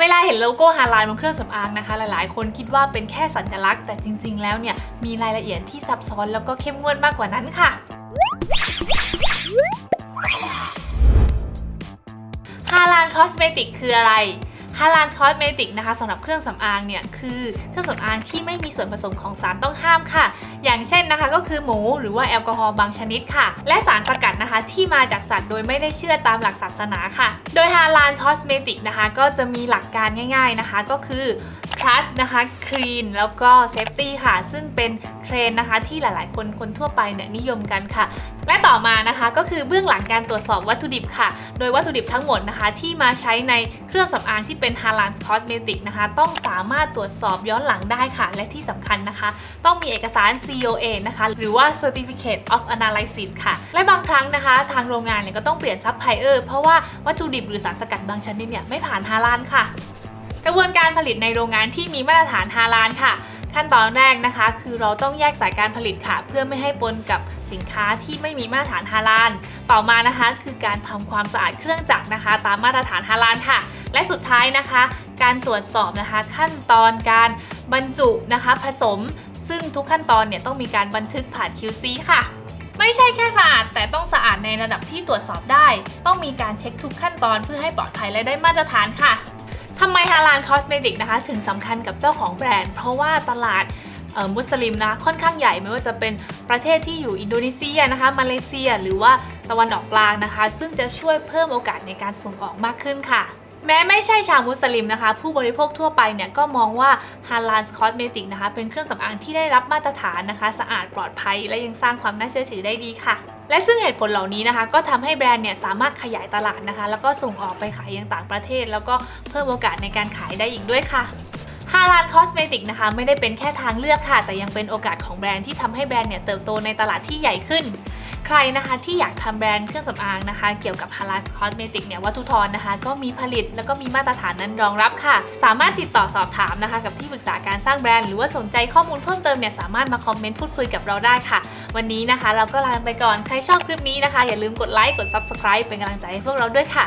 เวลาเห็นโลโก้ฮาลาลบนเครื่องสำอางนะคะ หลายๆ คนคิดว่าเป็นแค่สัญลักษณ์ แต่จริง ๆ แล้วเนี่ยมีรายละเอียดที่ซับซ้อนแล้วก็เข้มงวดมากกว่านั้นค่ะฮาลานคอสเมติกคืออะไร ฮาลานคอสเมติกนะคะสำหรับเครื่องสำอางเนี่ยคือเครื่องสำอางที่ไม่มีส่วนผสมของสารต้องห้ามค่ะ อย่างเช่นนะคะก็คือหมูหรือว่าแอลกอฮอล์บางชนิดค่ะ และสารสกัดนะคะที่มาจากสัตว์โดยไม่ได้เชื่อตามหลักศาสนาค่ะ โดยฮาลานคอสเมติกนะคะก็จะมีหลักการง่าย ๆนะคะ ก็คือ trust นะคะ clean แล้วก็ safety ค่ะ ซึ่งเป็นเทรนนะคะที่หลายๆ คนคนทั่วไปเนี่ยนิยมกันค่ะ และต่อมานะคะก็คือเบื้องหลังการตรวจสอบวัตถุดิบค่ะ โดยวัตถุดิบทั้งหมดนะคะที่มาใช้ในเครื่องสำอางที่เป็น Halal Cosmetic นะคะ ต้องสามารถตรวจสอบย้อนหลังได้ค่ะ และที่สำคัญนะคะ ต้องมีเอกสาร COA นะคะ หรือว่า Certificate of Analysis ค่ะ และบางครั้งนะคะ ทางโรงงานเนี่ยก็ต้องเปลี่ยนซัพพลายเออร์เพราะว่าวัตถุดิบหรือสารสกัดบางชนิดเนี่ยไม่ผ่านฮาลาลค่ะ กระบวนการผลิตในโรงงานที่มีมาตรฐานฮาลาลค่ะ ขั้นตอนแรกนะคะ คือเราต้องแยกสายการผลิตค่ะ เพื่อไม่ให้ปนกับสินค้าที่ไม่มีมาตรฐานฮาลาลต่อมานะคะ คือการทำความสะอาดเครื่องจักรนะคะ ตามมาตรฐานฮาลาลค่ะ และสุดท้ายนะคะ การตรวจสอบนะคะ ขั้นตอนการบรรจุนะคะผสม ซึ่งทุกขั้นตอนเนี่ยต้องมีการบันทึกผ่าน QC ค่ะไม่ใช่แค่สะอาด แต่ต้องสะอาดในระดับที่ตรวจสอบได้ ต้องมีการเช็คทุกขั้นตอนเพื่อให้ปลอดภัยและได้มาตรฐานค่ะ ทำไมฮาลาลคอสเมติกนะคะถึงสำคัญกับเจ้าของแบรนด์ เพราะว่าตลาดมุสลิมนะค่อนข้างใหญ่ไม่ว่าจะเป็นประเทศที่อยู่อินโดนีเซียนะคะมาเลเซีย หรือว่าตะวันออกกลางนะคะ ซึ่งจะช่วยเพิ่มโอกาสในการส่งออกมากขึ้นค่ะ แม้ไม่ใช่ชาวมุสลิมนะคะ ผู้บริโภคทั่วไปเนี่ยก็มองว่าฮาลาลคอสเมติกนะคะเป็นเครื่องสำอางที่ได้รับมาตรฐานนะคะ สะอาดปลอดภัย และยังสร้างความน่าเชื่อถือได้ดีค่ะ และซึ่งเหตุผลเหล่านี้นะคะก็ทำให้แบรนด์เนี่ยสามารถขยายตลาดนะคะ แล้วก็ส่งออกไปขายยังต่างประเทศ แล้วก็เพิ่มโอกาสในการขายได้อีกด้วยค่ะฮาลานคอสเมติกนะคะไม่ได้เป็นแค่ทางเลือกค่ะ แต่ยังเป็นโอกาสของแบรนด์ที่ทำให้แบรนด์เนี่ยเติบโตในตลาดที่ใหญ่ขึ้น ใครนะคะที่อยากทำแบรนด์เครื่องสำอางนะคะ เกี่ยวกับฮาลาลคอสเมติกเนี่ยวัตถุทอนนะคะ ก็มีผลิตแล้วก็มีมาตรฐานนั้นรองรับค่ะ สามารถติดต่อสอบถามนะคะ กับที่ปรึกษาการสร้างแบรนด์หรือว่าสนใจข้อมูลเพิ่มเติมเนี่ยสามารถมาคอมเมนต์พูดคุยกับเราได้ค่ะ วันนี้นะคะ เราก็ลาไปก่อนใครชอบคลิปนี้นะคะ อย่าลืมกดไลค์กด subscribe เป็นกำลังใจให้พวกเราด้วยค่ะ